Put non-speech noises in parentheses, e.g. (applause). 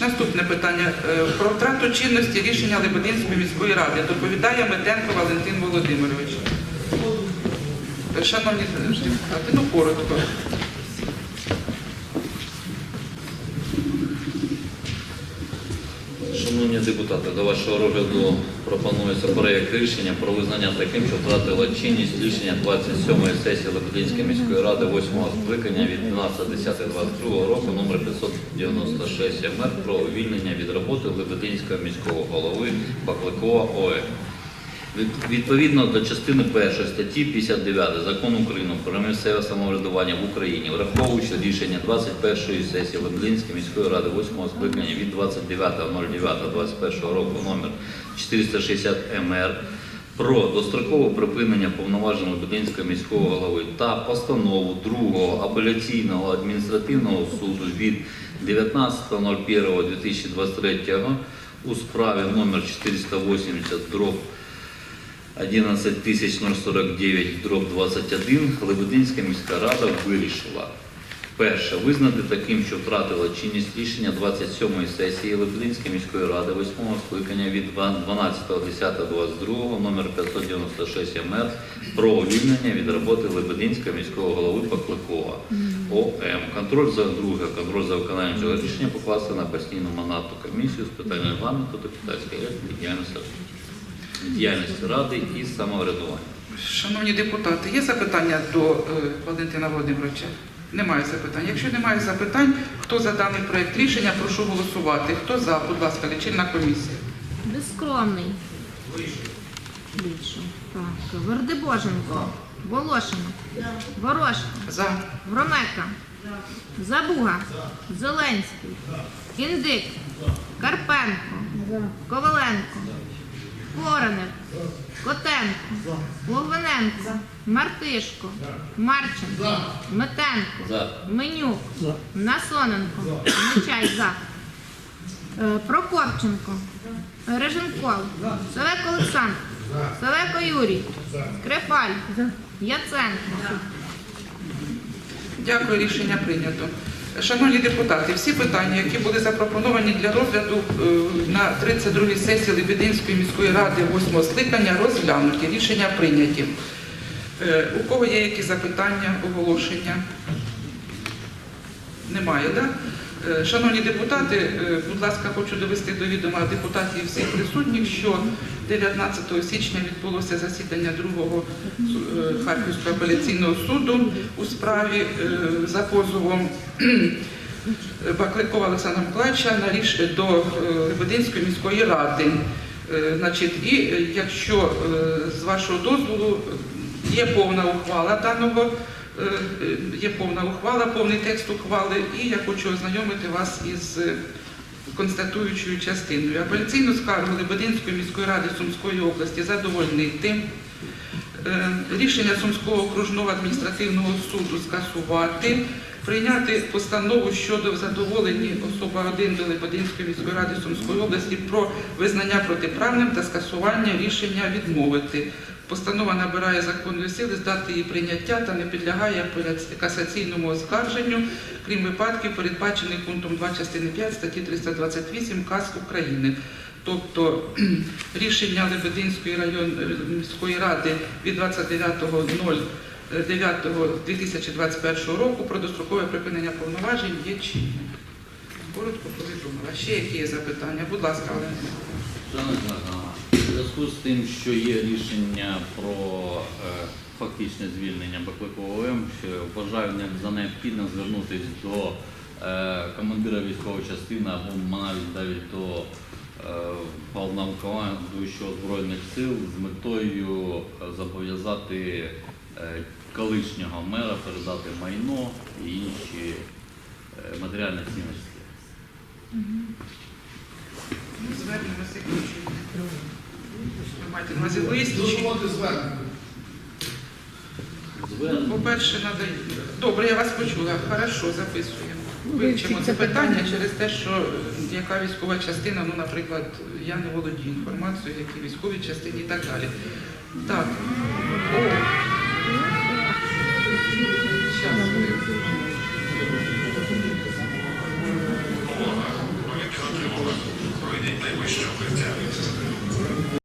Наступне питання. Е, Про втрату чинності рішення Лебединської міської ради доповідає Метенко Валентин Володимирович. Е, Шановні депутати, ну коротко. Шановні депутати, до вашого розгляду пропонується проєкт рішення про визнання таким, що втратила чинність рішення 27-ї сесії Лебединської міської ради 8-го скликання від 12.10.22 року номер 596 МР про увільнення від роботи Лебединського міського голови Бакликова ОЕ. Відповідно до частини 1 статті 59 Закону України про місцеве самоврядування в Україні, враховуючи рішення 21-ї сесії Лебединської міської ради 8-го скликання від 29.09.21 року номер 460 МР про дострокове припинення повноважень Лебединського міського голови та постанову другого апеляційного адміністративного суду від 19.01.2023 у справі номер 480 дроб 11049 дроб 21 Лебединська міська рада вирішила. Перше. Визнати таким, що втратила чинність рішення 27-ї сесії Лебединської міської ради 8-го скликання від 12.10.22 номер 596 МР про увільнення від роботи Лебединського міського голови Покликова ОМ. Контроль за друге, контроль за виконанням цього рішення покласти на постійну манатну комісію з питань регламенту, депутатської діяльності діяльності ради і самоврядування. Шановні депутати, є запитання до е, Валентина Володимировича? Немає запитань. Якщо немає запитань, хто за даний проект рішення, прошу голосувати. Хто за, будь ласка, лічильна комісія. Безкромний. Більше. Так. Вердибоженко. Волошина. Ворошко. За. Вромека. Забуга. Зеленський. Індик. Карпенко. Коваленко. Воронев. Котенко. Логвиненко. Мартишко. Марченко. Метенко. Менюк. Насоненко. Нечай за. Е, Прокопченко. Реженков. Савек Олександр. Савеко Юрій. Скрипаль. Яценко. Дякую, рішення прийнято. Шановні депутати, всі питання, які були запропоновані для розгляду е, на 32-й сесії Лебединської міської ради 8-го скликання, розглянуті. Рішення прийняті. Е, У кого є якісь запитання, оголошення? Немає, так? Шановні депутати, е, будь ласка, хочу довести до відома депутатів всіх присутніх, що 19 січня відбулося засідання другого е, Харківського апеляційного суду у справі е, за позовом Бакликова Олександра Миколаївича до е, Лебединської міської ради. Е, Значить, і е, якщо е, з вашого дозволу є повна ухвала даного, е, е, є повна ухвала, повний текст ухвали, і я хочу ознайомити вас із е, констатуючою частиною. Апеляційну скаргу Лебединської міської ради Сумської області задовольнити. Е, Рішення Сумського окружного адміністративного суду скасувати, прийняти постанову щодо задоволення особа 1 до Лебединської міської ради Сумської області про визнання протиправним та скасування рішення відмовити. Постанова набирає законної сили, здати її прийняття та не підлягає касаційному оскарженню, крім випадків, передбачених пунктом 2 частини 5 статті 328 КАС України. Тобто (clears throat) рішення Лебединської районної міської ради від 29.09.2021 року про дострокове припинення повноважень є чинним. Коротко повідомила. Ще які є запитання? Будь ласка, Олена. У зв'язку з тим, що є рішення про е, фактичне звільнення Бакликова ОМ, вважаю за необхідне звернутися до е, командира військової частини або навіть навіть до е, головнокомандуючого Збройних сил з метою е, зобов'язати е, колишнього мера передати майно і інші е, матеріальні цінності. Звернемося маєте на увазі лист. По-перше, надо... Добре, я вас почула. Хорошо, записуємо. Вивчимо це питання через те, що е, яка військова частина, ну, наприклад, я не володію інформацією, які військові частини і так далі. Так. О.